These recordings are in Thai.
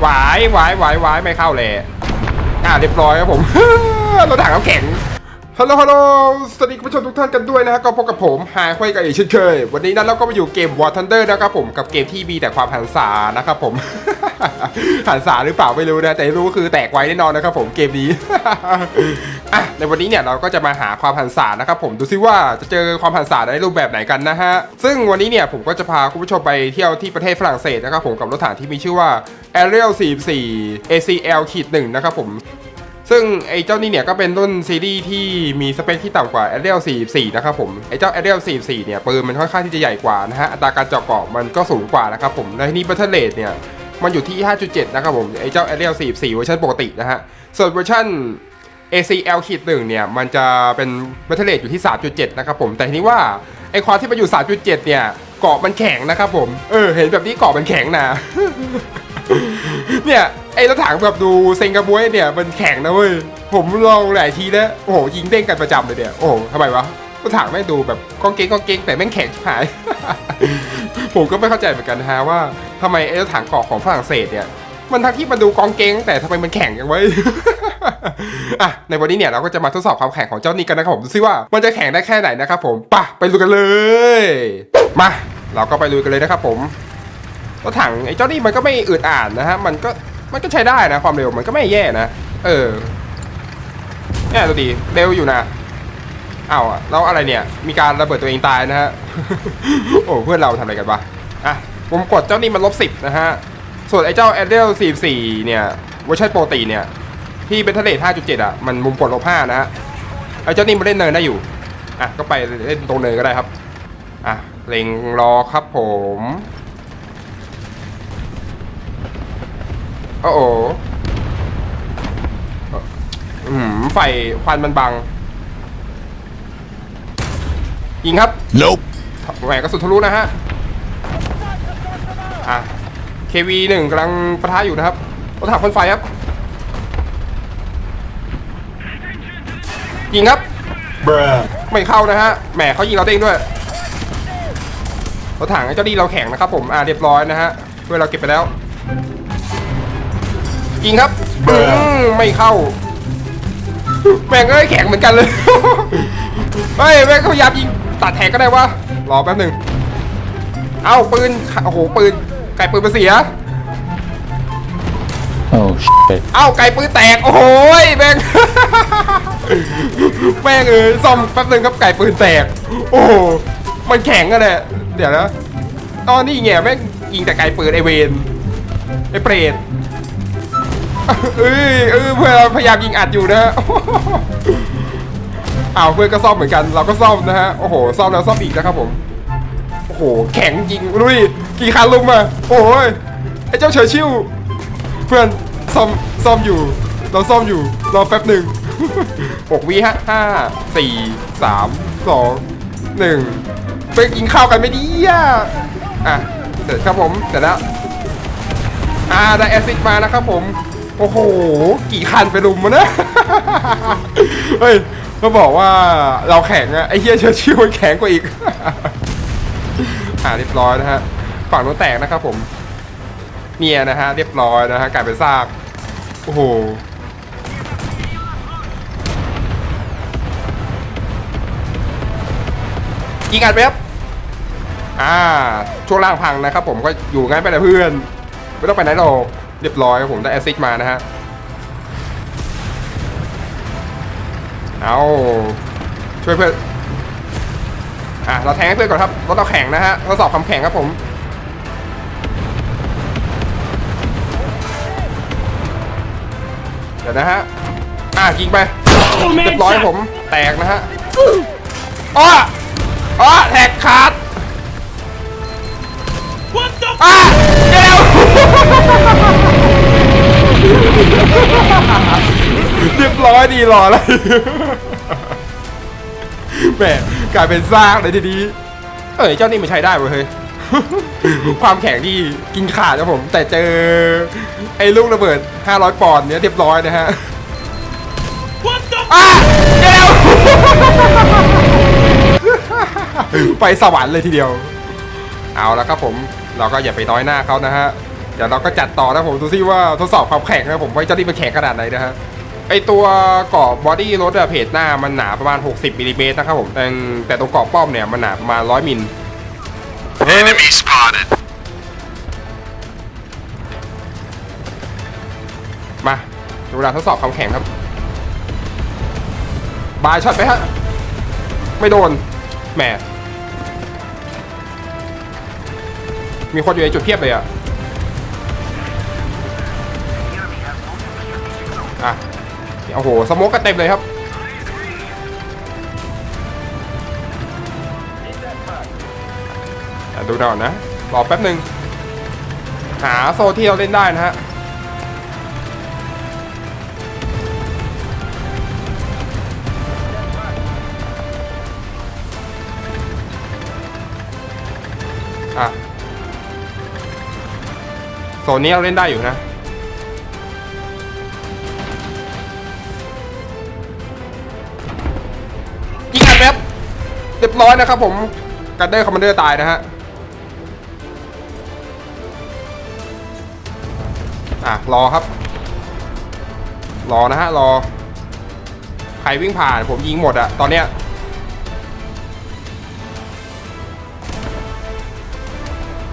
หวายหวายหวายหวายไม่เข้าเลยอ่าเรียบร้อยครับผมรถถังเขาแข็งฮัลโหลฮัลโหลสวัสดีคุณผู้ชมทุกท่านกันด้วยนะฮะก็พบกับผมหายห้อยกับอีกเช่นเคย วันนี้นั้นเราก็มาอยู่เกม War Thunder นะครับผมกับเกมที่มีแต่ความหันษานะครับผมหันษาหรือเปล่าไม่รู้นะ แต่รู้คือแตกไว้แน่นอนนะครับผมเกมนี้ อะในวันนี้เนี่ยเราก็จะมาหาความหันษานะครับผมดูซิว่าจะเจอความหันษาในรูปแบบไหนกันนะฮะซึ่งวันนี้เนี่ยผมก็จะพาคุณผู้ชมไปเที่ยวที่ประเทศฝรั่งเศสนะครับผมกับรถถังที่มีชื่อว่า Ariel 44 ACL ขีดหนึ่งนะครับผมซึ่งไอ้เจ้านี่เนี่ยก็เป็นรุ่นซีรีส์ที่มีสเปคที่ต่ำกว่า Ariel 44 นะครับผม ไอ้เจ้า Ariel 44 เนี่ยปืนมันค่อนข้างที่จะใหญ่กว่านะฮะ อัตราการเจาะเกาะมันก็สูงกว่านะครับผม และทีนี้ Battle Rate เนี่ย มันอยู่ที่ 5.7 นะครับผม ไอ้เจ้า Ariel 44 เวอร์ชันปกตินะฮะ ส่วนเวอร์ชัน ACL ขีดหนึ่งเนี่ยมันจะเป็น Battle Rate อยู่ที่ 3.7 นะครับผม แต่ทีนี้ว่าไอ้ความที่มันอยู่ 3.7 เนี่ยเกาะมันแข็งนะครับผม เออ เห็นแบบนี้เกาะมันแข็งนะ เนี่ยไอ้รถถังแบบดูเซงกาบวยเนี่ยมันแข็งนะเว้ย ผมลองหลายทีแล้ว โอ้โหยิงเด้งกันประจำเลยเนี่ยโอ้โหทำไมวะรถถังแม่งดูแบบก้องเกงก้องเกงแต่แม่งแข็งชิบหาย ผมก็ไม่เข้าใจเหมือนกันนะฮะว่าทำไมไอ้รถถังเกาะของฝรั่งเศสเนี่ย มันทั้งที่มันดูกองเกงแต่ทำไมมันแข็งอย่างไว้ อะในวันนี้เนี่ยเราก็จะมาทดสอบความแข็งของเจ้านี้กันนะครับผมดูซิว่ามันจะแข็งได้แค่ไหนนะครับผมป่ะไปลุยกันเลย มา เราก็ไปลุยกันเลยนะครับผมรถถังไอ้เจ้านี่มันก็ไม่อึดอ่านนะฮะมันก็มันก็ใช้ได้นะความเร็วมันก็ไม่แย่นะ เออเนี่ยดูดีเร็วอยู่นะอ้าวอะแล้วอะไรเนี่ย มีการระเบิดตัวเองตายนะฮะโอ้เพื่อนเราทำอะไรกันวะอะผมกดเจ้านี่มันลบสิบนะฮะ ส่วนไอ้เจ้า a d r e l 44 เนี่ยเวอร์ชันปกติเนี่ย ที่เป็นทะเล5.7 อะ มันมุมกดลบ5นะฮะ ไอ้เจ้านี่มันเล่นเนินได้อยู่ อะ ก็ไปเล่นตรงเนินก็ได้ครับ อะ เล็งรอครับผม โอ้โหอืมไฟควันมันบัง ยิงครับ Nope. แหวนกระสุนทะลุนะฮะ อะ KV หนึ่งกำลังปะทะอยู่นะครับรถถังพ่นไฟครับ ยิงครับ Bruh. ไม่เข้านะฮะ แหมเขายิงเราเด้งด้วย รถถังไอ้เจ้าดีเราแข็งนะครับผม อ่าเรียบร้อยนะฮะเพื่อนเราเก็บไปแล้ว ยิงครับอืมไม่เข้า แม่งเอ้ยแข็งเหมือนกันเลย เฮ้ยแม่งเขาพยายามยิงตัดแทงก็ได้วะรอแป๊บหนึ่งเอ้าปืน โอ้โห ปืน ไก่ปืนมาเสีย Oh shit. เอ้าไก่ปืนแตก โอ้โหยแม่ง แม่งเอ้ยซ่อมแป๊บนึงครับไก่ปืนแตก โอ้โหมันแข็งอะแหละเดี๋ยวนะตอนนี้ไงแม่งยิงแต่ไก่ปืนไอเวนไอเปรตเอ้ยเออเพื่อนพยายามยิงอัดอยู่นะ อ้าวเพื่อนก็ซ่อมเหมือนกัน เราก็ซ่อมนะฮะ โอ้โหซ่อมแล้วซ่อมอีกนะครับผมโอ้โหแข็งจริงดูดิกี่คันลุมอะโอ้ยไอเจ้าเฉยชิวเพื่อนซ่อมซ่อมอยู่ เราซ่อมอยู่รอแป๊บหนึ่งหกวิฮะห้าสี่สามสองหนึ่งไปกินข้าวกันไม่ดีอะอะเสร็จครับผมเสร็จแล้วอ่าได้แอซิดมานะครับผมโอ้โห กี่คันไปรุมมานะ เฮ้ย ก็บอกว่าเราแข็งอะไอ้เหี้ยเชอร์ชิวมันแข็งกว่าอีก อ่าเรียบร้อยนะฮะฝั่งนู้นแตกนะครับผมเนี่ยนะฮะเรียบร้อยนะฮะกลายเป็นซากโอ้โหยิงอัดไปครับอ่าช่วงล่างพังนะครับผมก็อยู่งั้นไปเลยเพื่อนไม่ต้องไปไหนหรอกเรียบร้อยครับผมได้แอสซิสต์มานะฮะเอาช่วยเพื่อน อะเราแทงให้เพื่อนก่อนครับรถเราแข็งนะฮะทดสอบความแข็งครับผมเดี๋ยวนะฮะอะยิงไปเรียบร้อยผมแตกนะฮะอ้ออ้อแตกขาดอะเดี๋ยวเรียบร้อยดีรออะไรแหม กลายเป็นซากเลยทีนี้เอ้ยเจ้านี่มันใช้ได้เว้ยเฮ้ย ความแข็งที่กินขาดครับผม แต่เจอ ไอ้ลูกระเบิด 500 ปอนด์เนี้ยเรียบร้อยนะฮะอะเดี๋ยวไปสวรรค์เลยทีเดียว เอาแล้วครับผมเราก็อย่าไปน้อยหน้าเขานะฮะดี๋ยวเราก็จัดต่อนะผมดูซิว่าทดสอบความแข็งนะผมว่าจะรีบไปแข็งขนาดไหนนะฮะ ไอตัวเกาะบอดี้รถอะเพจหน้ามันหนาประมาณ 60มิลลิเมตรนะครับผมแต่แต่ตัวเกาะป้อมเนี่ยมันหนาประมาณ 100มิล Enemy spotted. มาดูเวลาทดสอบความแข็งครับ บายช็อตไปฮะ ไม่โดน แหม มีคนอยู่ในจุดเทียบเลยอะอะ โอ้โหสโมกกันเต็มเลยครับดูหน่อยนะรอแป๊บหนึ่งหาโซที่เราเล่นได้นะฮะอะโซนนี้เราเล่นได้อยู่นะ เรียบร้อยนะครับผมกันเดอร์คอมมานเดอร์ตายนะฮะอะรอครับ รอนะฮะรอใครวิ่งผ่านผมยิงหมดอะตอนเนี้ย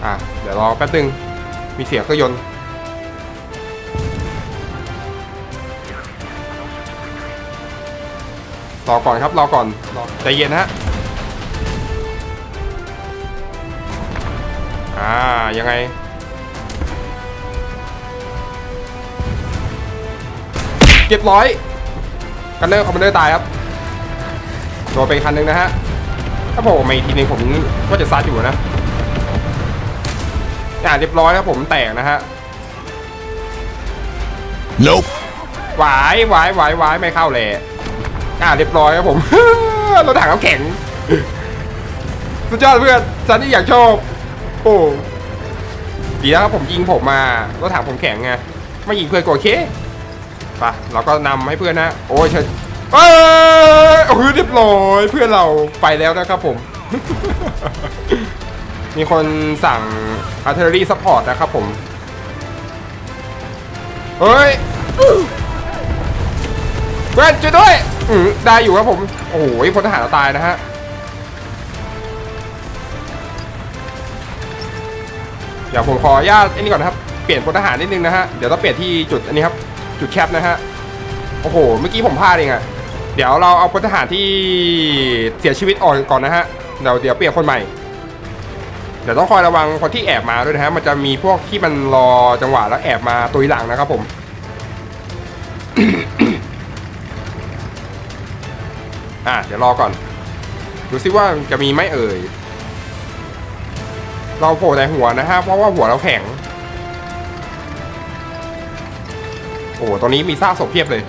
อะเดี๋ยวรอแป๊บนึง มีเสียงเครื่องยนต์รอก่อนครับรอก่อนรอใจเย็นฮะ อ่ายังไงเรียบร้อยกันเนอร์คอมมานเดอร์ตายครับโดนไปคันหนึ่งนะฮะ ถ้าผมมาอีกทีหนึงผมก็จะซัดอยู่นะอ่าเรียบร้อยครับผมแตกนะฮะ Nope. หวายหวายหวายหวายไม่เข้าเลยอ่าเรียบร้อยครับผมรถถังน้ำแข็ง สุดยอดเพื่อนซันนี่อยากชอบ โอ้ดีแล้วครับผมยิงผมมารถถังผมแข็งไงไม่ยิงเพื่อนก็โอเคไปะเราก็นำให้เพื่อนนะโอ้ยเชิญเอ้ยโอ้ยเรียบร้อยเพื่อนเราไปแล้วนะครับผม มีคนสั่ง artillery support นะครับผมเฮ้ยเพื่อนช่วยด้วยได้อยู่ครับผม โอ้โหพลทหารตายนะฮะ ดี๋ยวผมขออนุญาตไอ้นี่ก่อนนะครับ เปลี่ยนพลทหารนิดนึงนะฮะ เดี๋ยวต้องเปลี่ยนที่จุดอันนี้ครับ จุดแคปนะฮะ โอ้โห เมื่อกี้ผมพลาดเองอะเดี๋ยวเราเอาพลทหารที่เสียชีวิตออกก่อนนะฮะ เดี๋ยวเดี๋ยวเปลี่ยนคนใหม่ เดี๋ยวต้องคอยระวังคนที่แอบมาด้วยนะฮะ มันจะมีพวกที่มันรอจังหวะแล้วแอบมาตุยหลังนะครับผมอะเดี๋ยวรอก่อน ดูซิว่าจะมีไหมเอ่ย เราโผล่แต่หัวนะฮะเพราะว่าหัวเราแข็ง โอ้โหตรงนี้มีซากศพเพียบเลย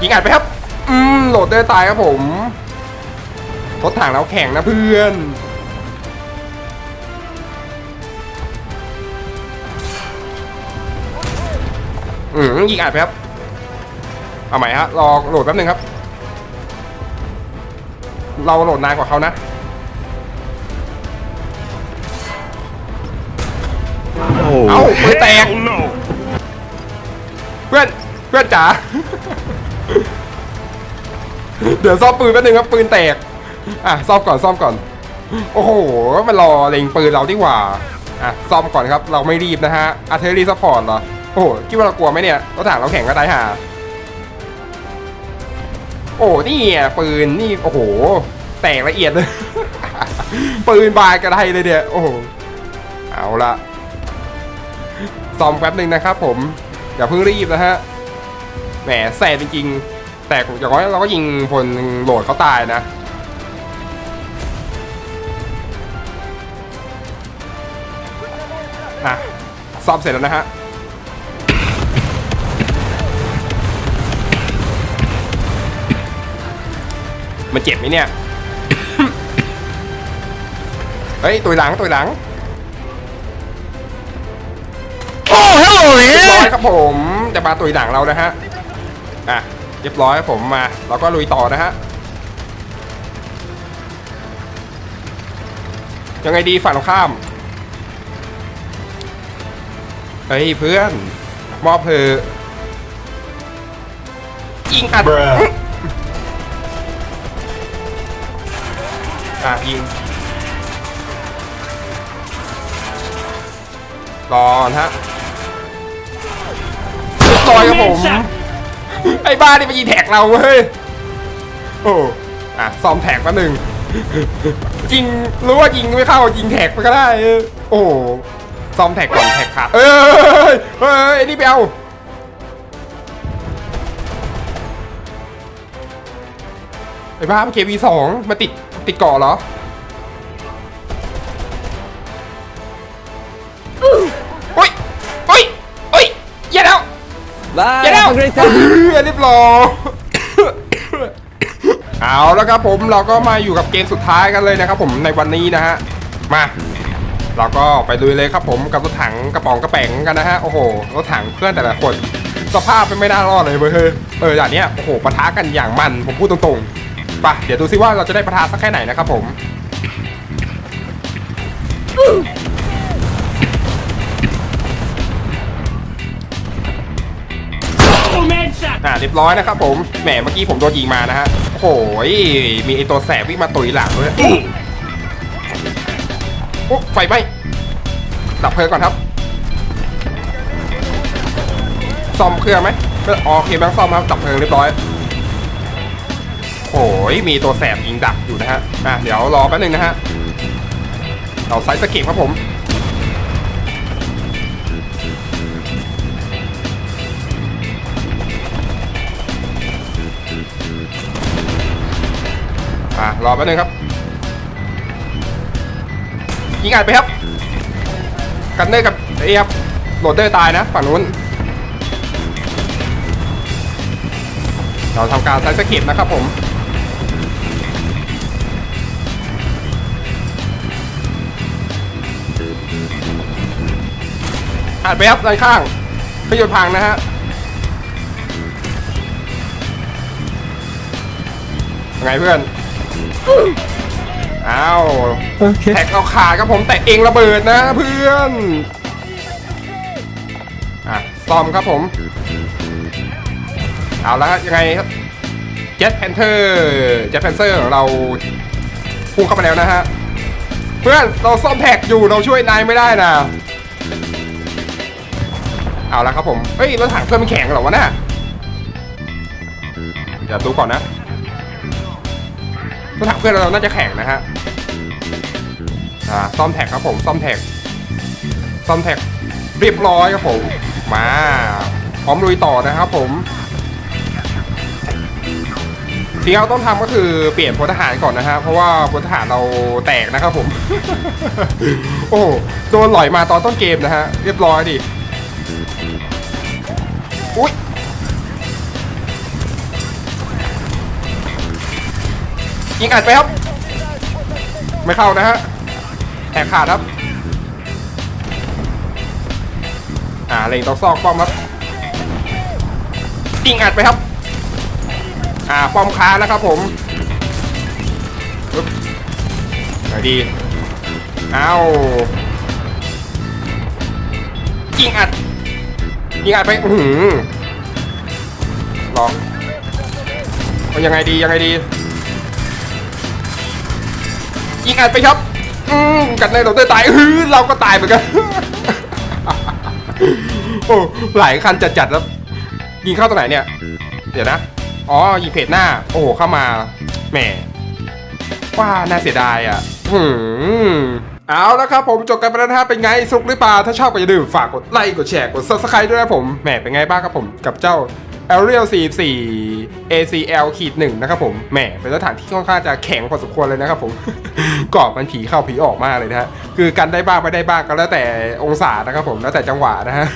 ยิงอัดไปครับ อืม โหลดได้ตายครับผมรถถังเราแข็งนะเพื่อน อืมยิงอัดไปครับ เอาใหม่ฮะ รอโหลดแป๊บหนึงครับ เราโหลดนานกว่าเขานะ Oh, Ow, my bad. hell no. เพื่อน เพื่อนจ๋า เดี๋ยวซ่อมปืนแป๊บนึงครับ ปืนแตก อะซ่อมก่อนซ่อมก่อน โอ้โห มันรอเล็งปืนเราดีกว่า อะซ่อมก่อนครับ เราไม่รีบนะฮะอาร์เทอรี่ซัพพอร์ตเหรอ โอ้โหคิดว่าเรากลัวไหมเนี่ยรถถังเราแข่งก็ได้ห่าโอ้นี่อะปืนนี่โอ้โห แตกละเอียดเลย ปืนบายกระไดเลยเนี่ยโอ้โหเอาละซ่อมแป๊บหนึ่งนะครับผม อย่าเพิ่งรีบนะฮะแหมแสบจริงๆแต่อย่างน้อยเราก็ยิงคนโหลดเขาตายนะอะซ่อมเสร็จแล้วนะฮะ มันเจ็บไหมเนี่ย เฮ้ยตัวหลังตัวหลัง Oh, hello เรียบร้อย there. ครับผมจะมาตุยหลังเรานะฮะ อะ เรียบร้อยครับผมมา เราก็ลุยต่อนะฮะ ยังไงดีฝั่งตรงข้าม เฮ้ยเพื่อน มอบเพอยิงอัด อะยิงรอนะฮะเรียบร้อยครับผม ไอ้บ้านี่มายิงแท็กเราเว้ย โอ้อะซ้อมแท็กมาหนึ่งยิงรู้ว่ายิงไม่เข้ายิงแท็กไปก็ได้ โอ้ซ้อมแท็กก่อนแท็กขาดเอ้ยเฮ้ยไอ้นี่ไปเอาไอ้บ้าเกวีสองมาติด ติดเกาะเหรออุ้ยอุ้ยอุ้ยอย่าแล้ว Bye. อย่าแล้ว Have a great เอ time. อเรียบร้อยเอาแล้วครับผมเราก็มาอยู่กับเกมสุดท้ายกันเลยนะครับผมในวันนี้นะฮะมาเราก็ไปลุยเลยครับผมกับรถถังกระป๋องกระแป๋งกันนะฮะโอ้โหรถถังเพื่อนแต่ละคนสภาพเป็นไม่น่ารอดเลยเว้ยเฮ้ยเอออย่างเนี้ยโอ้โหปะทะกันอย่างมันผมพูดตรงๆไปะเดี๋ยวดูซิว่าเราจะได้ประทะสักแค่ไหนนะครับผมอ่าเรียบร้อยนะครับผม แหมเมื่อกี้ผมโดนยิงมานะฮะ โอ้โหยมีไอตัวแสบวิ่งมาตุยหลังด้วยโอ้ไฟไหมดับเพลิงก่อนครับซ่อมเครื่องไหมอ๋อโอเคแบงค์ซ่อมครับดับเพลิงเรียบร้อย โอ้ยมีตัวแสบยิงดักอยู่นะฮะ อะ เดี๋ยวรอแป๊บนึงนะฮะ เราไซส์สก็ตครับผม อะ รอแป๊บนึงครับ ยิงอัดไปครับ กันเนอร์กับไอ้ครับโหลดเดอร์ตายนะฝั่งนู้นเราทำการใช้สกิปนะครับผม อัดไปครับด้านข้างเครื่องยนต์พังนะฮะยังไงเพื่อน อ้าว Okay. แท็กเอาขาดครับผมแต่เองระเบิดนะเพื่อนอะซ่อมครับผม เอาละฮะยังไงครับเจ็ตแพนเทอร์เจ็ตแพนเซอร์ของเราพุ่งเข้ามาแล้วนะฮะ เพื่อนเราซ่อมแท็กอยู่เราช่วยนายไม่ได้นะ เอาละครับผม เฮ้ยรถถังเพื่อนมันแข็งเหรอวะน่ะเดี๋ยวดูก่อนนะรถถังเพื่อนเราน่าจะแข็งนะฮะ อ่าซ่อมแท็กครับผม ซ่อมแท็ก ซ่อมแท็กเรียบร้อยครับผม มา พร้อมลุยต่อนะครับผมสิ่งที่เราต้องทำก็คือเปลี่ยนพลทหารก่อนนะฮะเพราะว่าพลทหารเราแตกนะครับผม โอ้โหโดนหล่อยมาตอนต้นเกมนะฮะ เรียบร้อยดิ อุ้ยยิงอัดไปครับ ไม่เข้านะฮะแหกขาดครับ อ่าเล็งต้องซอกป้อมครับยิงอัดไปครับ อ่าป้อมค้านะครับผมไหนดีเอายิงอัด ยิงอัดไปอือหือลองเอายังไงดียังไงดียิงอัดไปครับอืมกันเลยเราได้ตายฮือเราก็ตายเหมือนกันโอ้หลายคันจัดๆแล้ว ยิงเข้าตรงไหนเนี่ย เดี๋ยวนะ อ๋อ ยิงเพจหน้า โอ้โห เข้ามา แหม ว่า น่าเสียดายอะ หืม เอาแล้วครับผมจบกันไปแล้วนะฮะเป็นไงสุกหรือเปล่าถ้าชอบก็อย่าลืมฝากกดไลค์กดแชร์กด subscribe ด้วยนะผมแหมเป็นไงบ้างครับผมกับเจ้า Ariel 44 ACL ขีดหนึ่งนะครับผมแหมเป็นสถานที่ค่อนข้างจะแข็งพอสมควรเลยนะครับผมกรอบมันผีเข้าผีออกมากเลยนะฮะคือกันได้บ้างไม่ได้บ้างก็แล้วแต่องศานะครับผมแล้วแต่จังหวะนะฮะ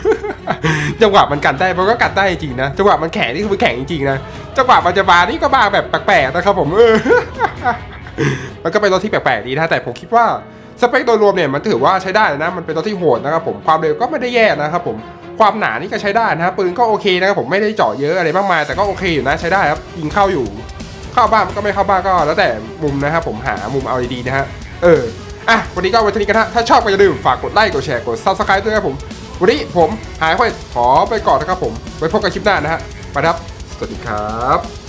จังหวะมันกันได้มันก็กันได้จริงนะจังหวะมันแข็งนี่คือมันแข็งจริงๆนะจังหวะมันจะบานี่ก็บาแบบแปลกๆนะครับผมเออมันก็เป็นรถที่แปลกๆดีนะแต่ผมคิดว่า สเปคโดยรวมเนี่ยมันถือว่าใช้ได้นะ มันเป็นรถที่โหดนะครับผม ความเร็วก็ไม่ได้แย่นะครับผม ความหนานี่ก็ใช้ได้นะปืนก็โอเคนะครับผม ไม่ได้เจาะเยอะอะไรมากมาย แต่ก็โอเคอยู่นะใช้ได้ครับ ยิงเข้าอยู่ เข้าบ้านก็ไม่เข้าบ้านก็แล้วแต่มุมนะครับผม หามุมเอาดีๆนะฮะ เออ อะ วันนี้ก็ไวันนี้กันนะถ้าชอบก็อย่าลืมฝากกดไลค์ กดแชร์ กด subscribe ด้วยนะครับผม วันนี้ผมหายไปขอไปก่อนนะครับผม ไว้พบกันคลิปหน้านะฮะไปครับ สวัสดีครับ